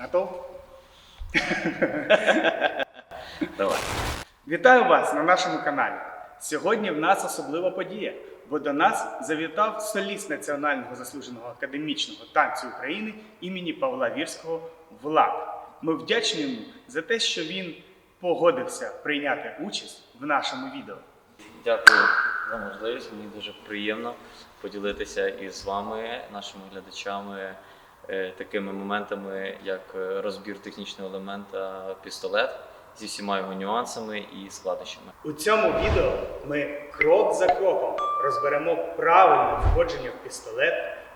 Готов? Давай. Вітаю вас на нашому каналі. Сьогодні в нас особлива подія, бо до нас завітав соліст Національного заслуженого академічного танцю України імені Павла Вірського Влад. Ми вдячні йому за те, що він погодився прийняти участь в нашому відео. Дякую за можливість. Мені дуже приємно поділитися із вами, нашими глядачами, такими моментами, як е, розбір технічного елемента пістолет зі всіма його нюансами і складнощами. У цьому відео ми крок за кроком розберемо правильне входження в пістолет,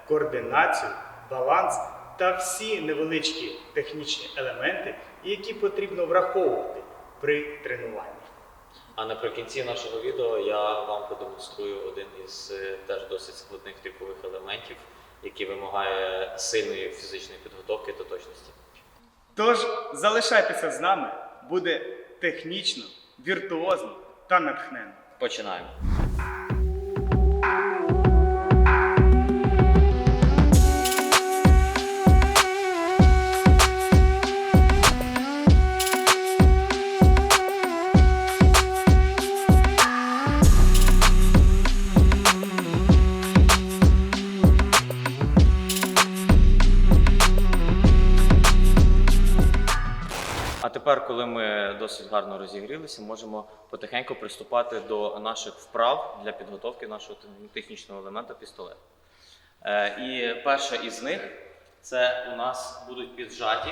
координацію, баланс та всі невеличкі технічні елементи, які потрібно враховувати при тренуванні. А наприкінці нашого відео я вам продемонструю один із е, теж досить складних трюкових елементів, який вимагає сильної фізичної підготовки та точності. Тож залишайтеся з нами, буде технічно, віртуозно та натхненно. Починаємо. Коли ми досить гарно розігрілися, можемо потихеньку приступати до наших вправ для підготовки нашого технічного елемента пістолет. Е, І перша із них це у нас будуть піджаті,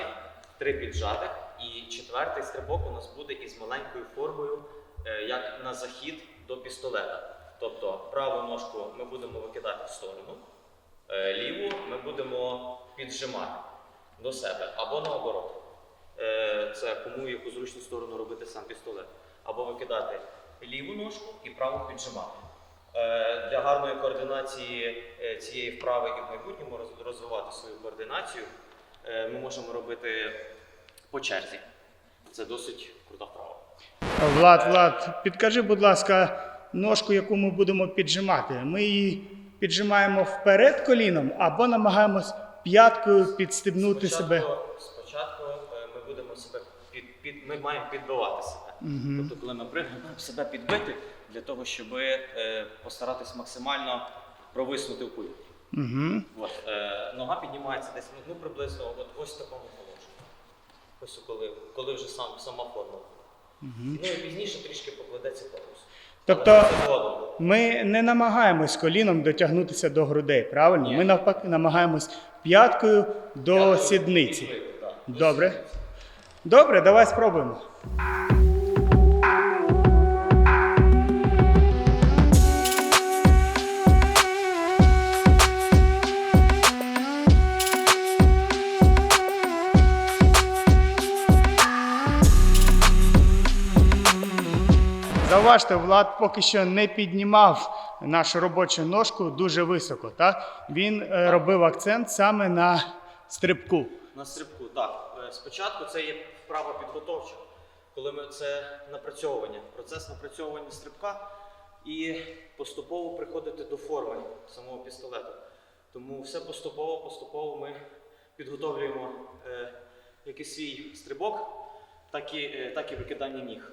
три піджатих, і четвертий стрибок у нас буде із маленькою формою, е, як на захід до пістолета. Тобто праву ножку ми будемо викидати в сторону, е, ліву ми будемо піджимати до себе або наоборот. Е, це кому яку зручну сторону робити сам пістолет. Або викидати ліву ножку і праву піджимати. Е, Для гарної координації е, цієї вправи і в майбутньому розвивати свою координацію ми можемо робити по черзі. Це досить крута вправа. Влад, Влад, підкажи, будь ласка, ножку, яку ми будемо піджимати. Ми її піджимаємо вперед коліном або намагаємось п'яткою підстебнути себе. Спочатку, е, будемо себе під, під, ми маємо підбивати себе. Тобто, коли ми пригаємо, маємо себе підбити для того, щоб е, постаратись максимально провиснути в повітрі. Угу. От, е, нога піднімається десь ну, приблизно от, ось в такому положенні. Ось коли, коли вже сам, сама форма. Ну і пізніше трішки покладеться корпус. Тобто-. Ми не намагаємось коліном дотягнутися до грудей, правильно? Ні. Ми навпаки намагаємось п'яткою до сідниці. підбив, так, Добре. Добре, давай спробуємо. Зауважте, Влад поки що не піднімав нашу робочу ножку дуже високо. Так? Він е, робив акцент саме на стрибку. На стрибку, так. Спочатку це є вправа підготовча, коли ми це напрацьовування, процес напрацьовування стрибка і поступово приходити до форми самого пістолета. Тому все поступово, поступово ми підготовлюємо е, як і свій стрибок, так і, е, так і викидання ніг.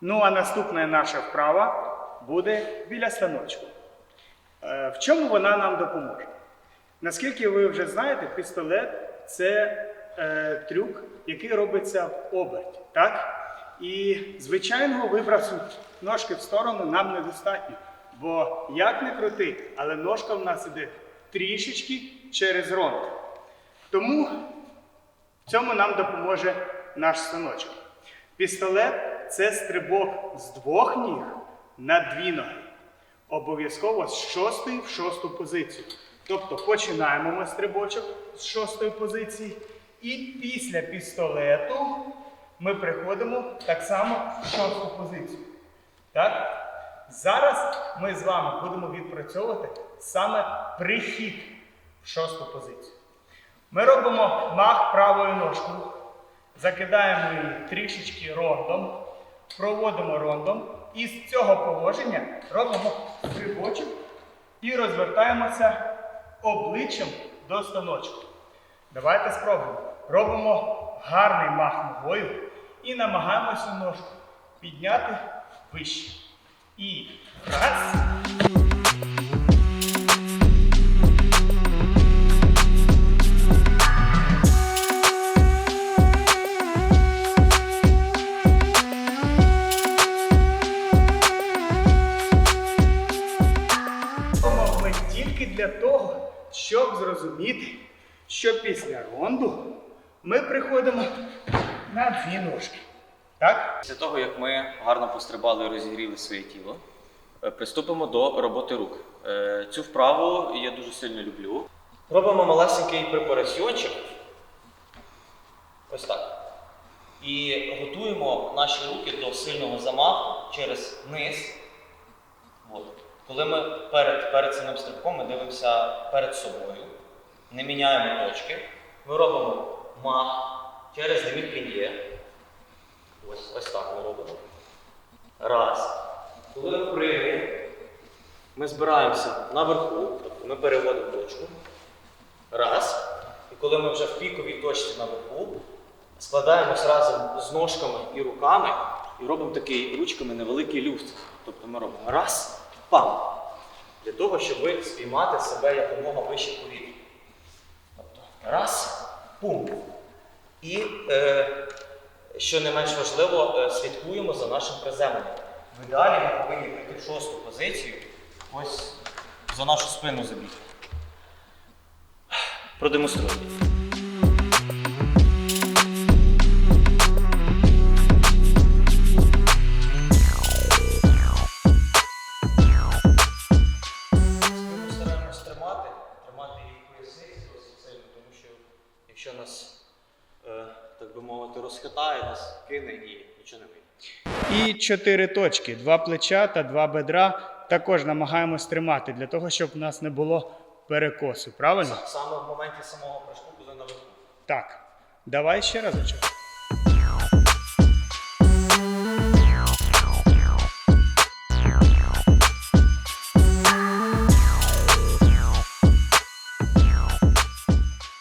Ну а наступна наша вправа буде біля станочку. Е, В чому вона нам допоможе? Наскільки ви вже знаєте, пістолет це е, трюк, який робиться в оберті. Так? І звичайного вибрасу ножки в сторону нам недостатньо. Бо як не крути, але ножка в нас іде трішечки через ронд. Тому в цьому нам допоможе наш станочок. Пістолет це стрибок з двох ніг на дві ноги. Обов'язково з шостої в шосту позицію. Тобто починаємо ми стрибочок з шостої позиції, і після пістолету ми приходимо так само в шосту позицію. Так? Зараз ми з вами будемо відпрацьовувати саме прихід в шосту позицію. Ми робимо мах правою ножкою, закидаємо її трішечки рондом, проводимо рондом і з цього положення робимо стрибочок і розвертаємося обличчям до станочку. Давайте спробуємо. Робимо гарний мах ногою і намагаємося ножку підняти вище. І раз. Ми приходимо на дві ножки. Так? Після того, як ми гарно пострибали і розігріли своє тіло, е, приступимо до роботи рук. Е, Цю вправу я дуже сильно люблю. Робимо малесенький препараціончик. Ось так. І готуємо наші руки до сильного замаху через низ. От. Коли ми перед, перед цим стрибком ми дивимося перед собою, не міняємо точки, ми робимо мах через деміпліє. Ось, ось так ми робимо. Раз. Коли ми пригаємо, ми збираємося наверху, тобто ми переводимо точку. Раз. І коли ми вже в піковій точці наверху, складаємось разом з ножками і руками і робимо такий ручками невеликий люфт. Тобто ми робимо раз, пам. Для того, щоб спіймати себе якомога вище повітря. Тобто раз, пум. І е, що не менш важливо, е, слідкуємо за нашим приземленням. В ідеалі ми повинні прийти в шосту позицію, ось за нашу спину забігти. Продемонструємо. Кине і нічого не вийде. І чотири точки: два плеча та два бедра. Також намагаємось тримати для того, щоб в нас не було перекосу. Правильно? Саме в моменті самого прыжку, коли наверху. Так. Давай ще разочок.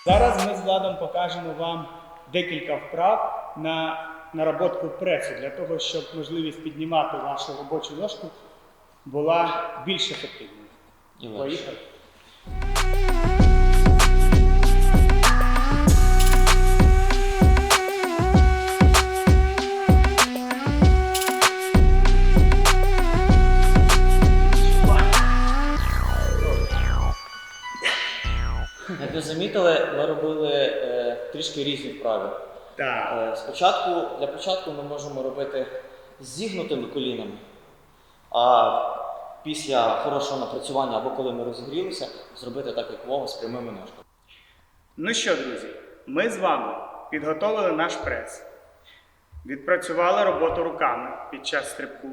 Зараз ми з Владом покажемо вам декілька вправ на наработку пресу для того, щоб можливість піднімати вашу робочу ножку була більш ефективною. І. Поїхали. Як ви замітили, ми робили е, трішки різні вправи. Так. Е, спочатку, для початку ми можемо робити зігнутими колінами, а після хорошого напрацювання або коли ми розігрілися, зробити так, як вова з прямими ножками. Ну що, друзі, ми з вами підготовили наш прес, відпрацювали роботу руками під час стрибку,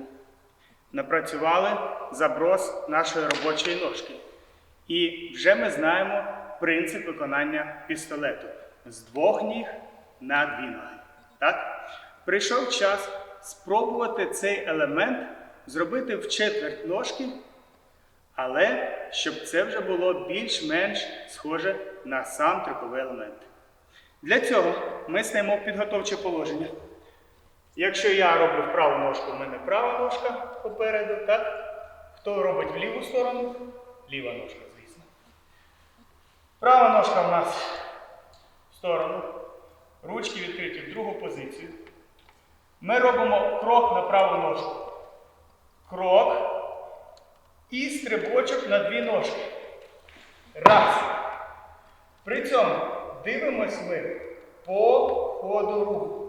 напрацювали заброс нашої робочої ножки. І вже ми знаємо принцип виконання пістолету з двох ніг на дві ноги. Так? Прийшов час спробувати цей елемент зробити в четверть ножки але щоб це вже було більш-менш схоже на сам триковий елемент. Для цього ми стаємо підготовче положення. Якщо я роблю в праву ножку, в мене права ножка попереду, так? Хто робить в ліву сторону? Ліва ножка, звісно. Права ножка в нас в сторону. Ручки відкриті в другу позицію. Ми робимо крок на праву ножку. Крок і стрибочок на дві ножки. Раз. При цьому дивимось ми по ходу руху.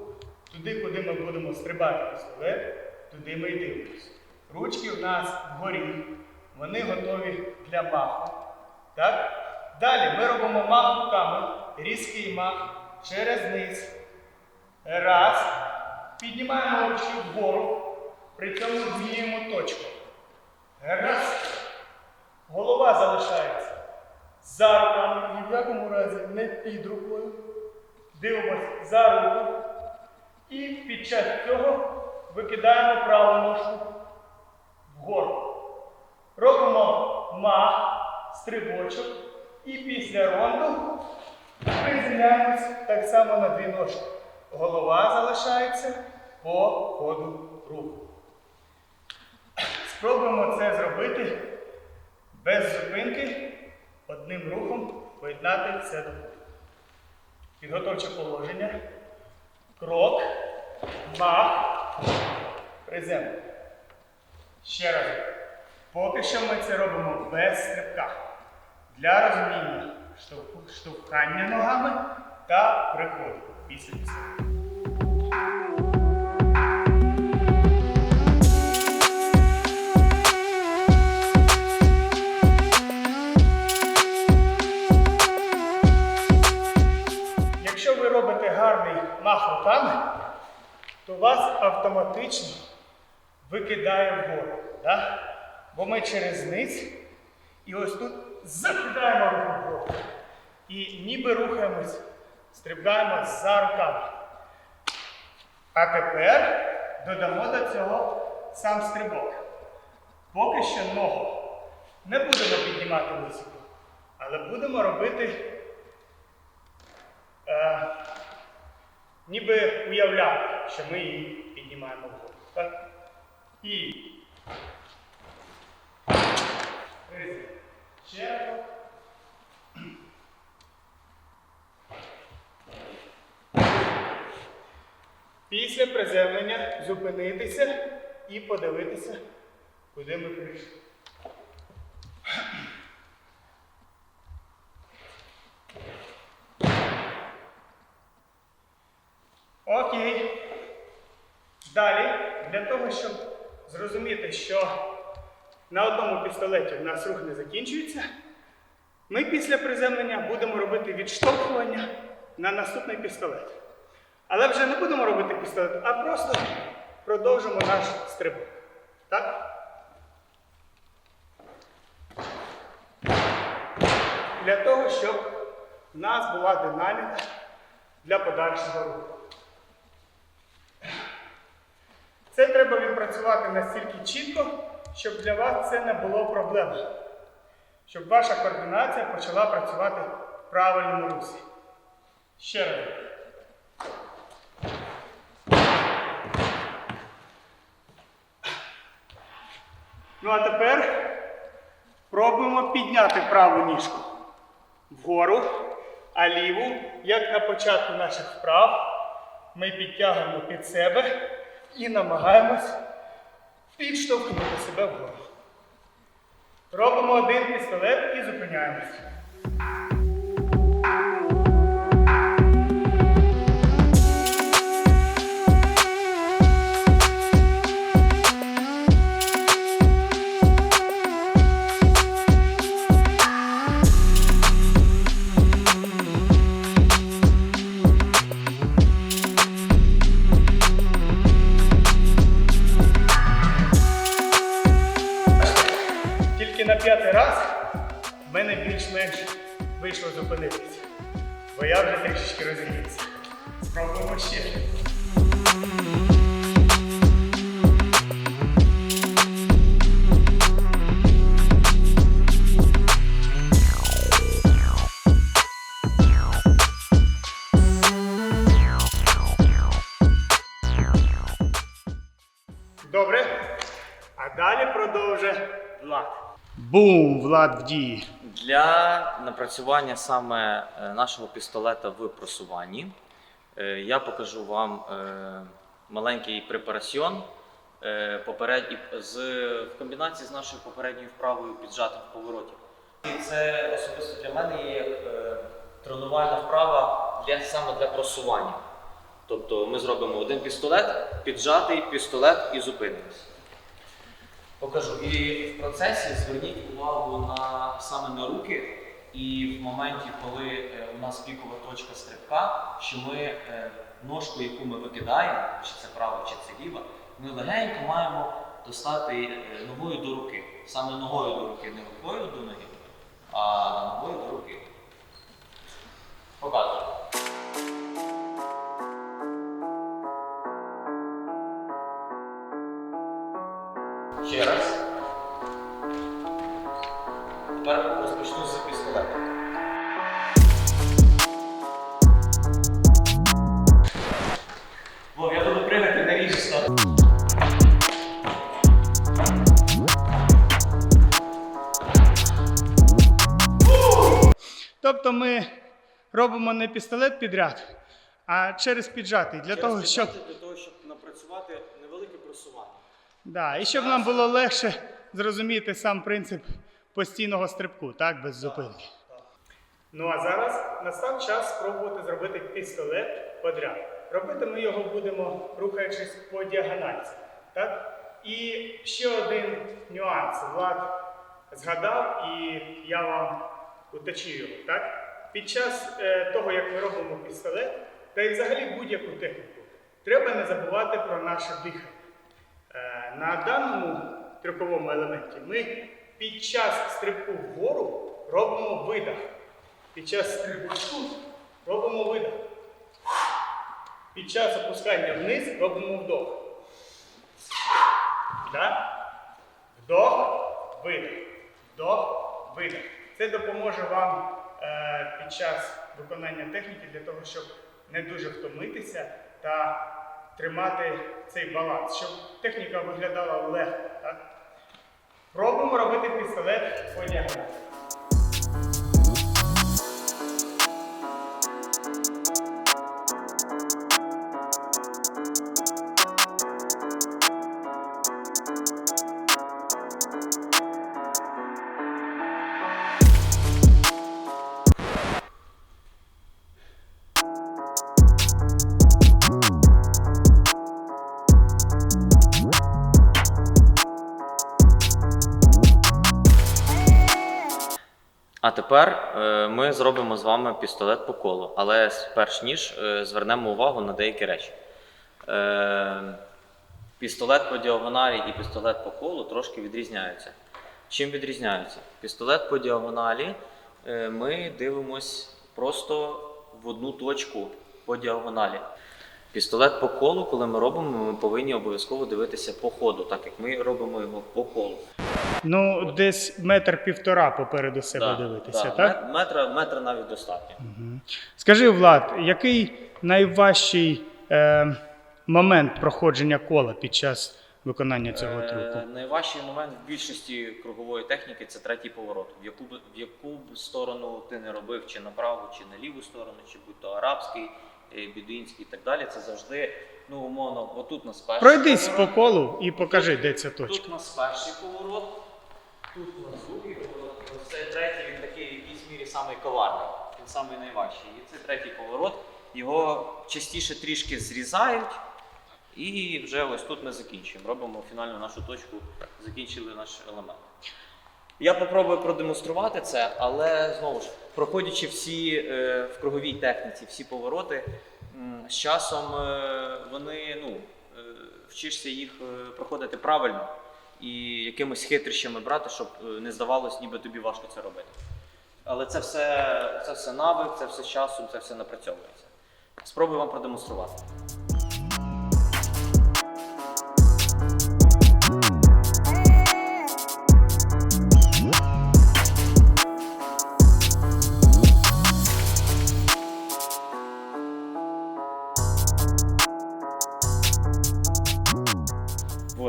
Туди, куди ми будемо стрибати пістолет, туди ми й дивимося. Ручки у нас вгорі, вони готові для маху. Так? Далі ми робимо мах руками, різкий мах через низ. Раз. Піднімаємо ручки вгору, при цьому змінюємо точку. Раз. Голова залишається за руками, ні в якому разі не під рукою. Дивимось за руку. І під час цього викидаємо праву ножку вгору. Робимо мах, стрибочок. І після ронду Приземляємось так само на дві ножки. Голова залишається по ходу руху. Спробуємо це зробити без зупинки, одним рухом поєднати все до. Підготовче положення. Крок, мах, приземлення. Ще раз. Поки що ми це робимо без стрибка. Для розуміння штовхання ногами та приходу після після. Якщо ви робите гарний мах то вас автоматично викидає вгору. Да? Бо ми через низ і ось тут закидаємо руку вгору. І ніби рухаємось, стрибаємо за руками. А тепер додамо до цього сам стрибок. Поки що ногу не будемо піднімати високо, але будемо робити е, ніби уявляти, що ми її піднімаємо вгору. Так? І. Призем. Ще. Після приземлення зупинитися і подивитися, куди ми прийшли. Окей. Далі, для того, щоб зрозуміти, що на одному пістолеті в нас рух не закінчується, ми після приземлення будемо робити відштовхування на наступний пістолет. Але вже не будемо робити пістолет, а просто продовжимо наш стрибок. Так? Для того, щоб в нас була динаміка для подальшого руху. Це треба відпрацювати настільки чітко, щоб для вас це не було проблемою. Щоб ваша координація почала працювати в правильному русі. Ще раз. Ну а тепер пробуємо підняти праву ніжку вгору, а ліву, як на початку наших вправ, ми підтягуємо під себе і намагаємось підштовхнути себе вгору. Робимо один пістолет і зупиняємось. Добре. А далі продовжує Влад. Бум! Влад в дії. Для напрацювання саме е, нашого пістолета в просуванні е, я покажу вам е, маленький препараціон поперед... з, в комбінації з нашою попередньою вправою піджатим в повороті. І це особисто для мене є як е, тренувальна вправа для, саме для просування. Тобто ми зробимо один пістолет, піджатий пістолет і зупинимось. Покажу. І в процесі зверніть увагу на саме на руки, і в моменті, коли е, у нас пікова точка стрибка, що ми е, ножку, яку ми викидаємо, чи це права, чи це ліва, ми легенько маємо достати е, ногою до руки. Саме ногою до руки, не рукою до ноги, а ногою до руки. Показую. Ще раз. Тепер розпочну з пістолета. Бо я буду пригати на річ стати. Тобто ми робимо не пістолет підряд, а через піджатий. Для, через того, щоб... для того, щоб напрацювати невелике просування да, і щоб нам було легше зрозуміти сам принцип постійного стрибку, так, без зупинки. Ну а зараз настав час спробувати зробити пістолет подряд. Робити ми його будемо рухаючись по діагональці. Так? І ще один нюанс. Влад згадав, і я вам уточню його. Так? Під час е, того, як ми робимо пістолет, та й взагалі будь-яку техніку, треба не забувати про наше дихання. Е, На даному трюковому елементі ми під час стрибку вгору робимо видах. Під час стрибку робимо видах. Під час опускання вниз робимо вдох. Да? Вдох, видих. Вдох, видих. Це допоможе вам е, під час виконання техніки для того, щоб не дуже втомитися та тримати цей баланс, щоб техніка виглядала легко. Так? Пробуємо робити пістолет по діагоналі. Тепер е, ми зробимо з вами пістолет по колу, але перш ніж е, звернемо увагу на деякі речі. Е, пістолет по діагоналі і пістолет по колу трошки відрізняються. Чим відрізняються? Пістолет по діагоналі ми дивимось просто в одну точку по діагоналі. Пістолет по колу, коли ми робимо, ми повинні обов'язково дивитися по ходу, так як ми робимо його по колу. Ну, десь метр півтора попереду себе Да, дивитися, да, так? мет- Метра, метра навіть достатньо. Скажи, Влад, який найважчий е, момент проходження кола під час виконання цього Е, трюку? Найважчий момент в більшості кругової техніки це третій поворот. В яку б в яку б сторону ти не робив, чи на праву, чи на ліву сторону, чи будь то арабський, е, бідуїнський і так далі. Це завжди, ну умовно, отут нас перший Пройдись по поворот, колу і покажи, де ця точка. Тут у нас перший поворот, тут у нас цей третій, він такий в якійсь мірі самий коварний, він самий найважчий. І цей третій поворот, його частіше трішки зрізають, і вже ось тут ми закінчуємо. Робимо фінальну нашу точку, закінчили наш елемент. Я попробую продемонструвати це, але знову ж, проходячи всі е, в круговій техніці, всі повороти, з часом е, вони ну, е, вчишся їх е, проходити правильно і якимись хитрощами брати, щоб е, не здавалось, ніби тобі важко це робити. Але це все, це все навик, це все часом, це все напрацьовується. Спробую вам продемонструвати.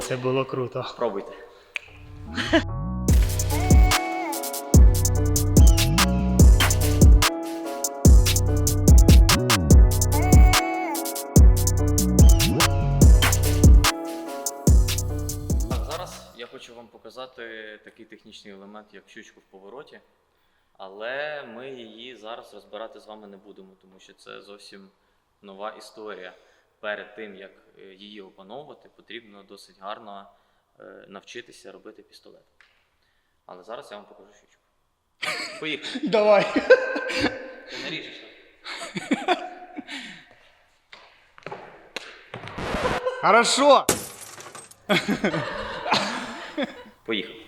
Це було круто. спробуйте. Зараз я хочу вам показати такий технічний елемент, як щучку в повороті. Але ми її зараз розбирати з вами не будемо, тому що це зовсім нова історія. Перед тим, як е, її опановувати, потрібно досить гарно е, навчитися робити пістолет. Але зараз я вам покажу щучку. Поїхали. Давай. Ти не ріжеш. Хорошо. Поїхали.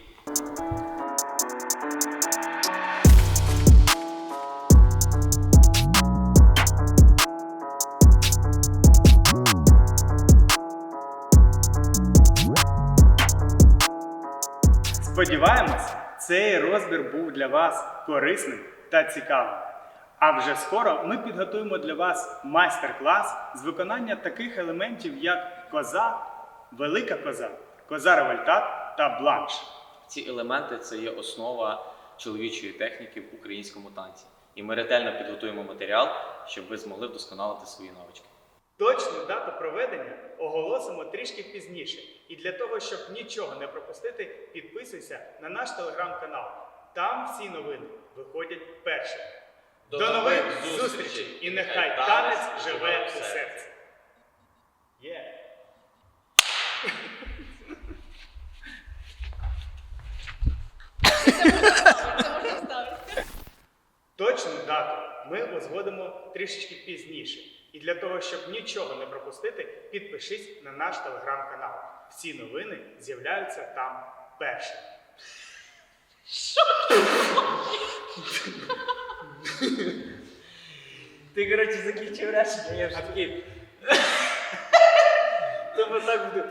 Сподіваємось, цей розбір був для вас корисним та цікавим. А вже скоро ми підготуємо для вас майстер-клас з виконання таких елементів, як коза, велика коза, коза револьтат та бланш. Ці елементи це є основа чоловічої техніки в українському танці. І ми ретельно підготуємо матеріал, щоб ви змогли вдосконалити свої навички. Точну дату проведення оголосимо трішки пізніше. І для того, щоб нічого не пропустити, підписуйся на наш телеграм-канал. Там всі новини виходять першими. До, нових зустрічей! І нехай танець живе у серці. Є! Це можна вставити. Точну дату ми узгодимо трішечки пізніше. І для того, щоб нічого не пропустити, підпишись на наш телеграм-канал. Всі новини з'являються там першими. Ти, коротше, закінчив речення, я вже такий. Тобто так буде.